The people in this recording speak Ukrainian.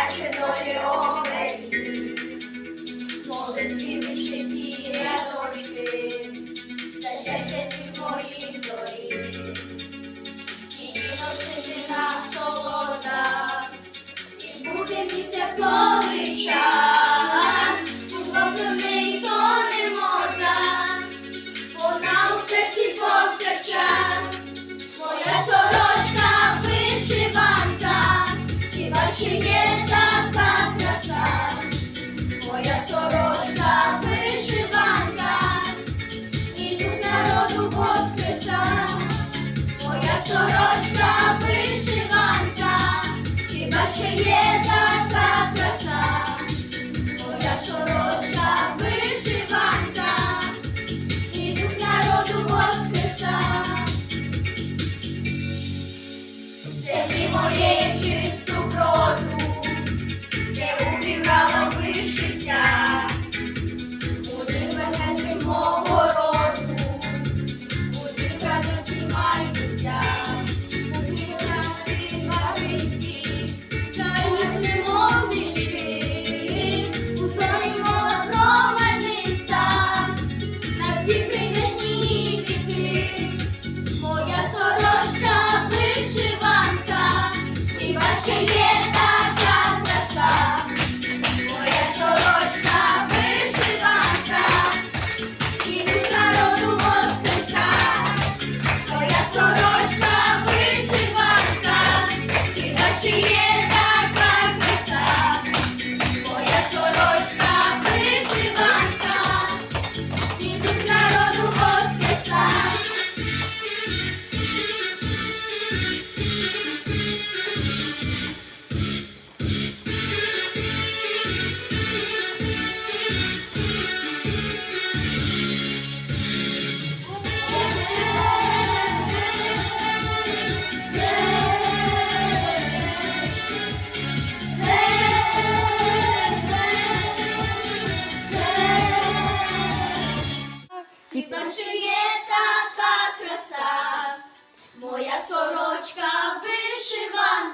I should know you all наче є така краса, моя сорочка вишиванка, і дух народу воскреса. Землі моєї чисто. Хіба що є така краса, моя сорочка вишивана.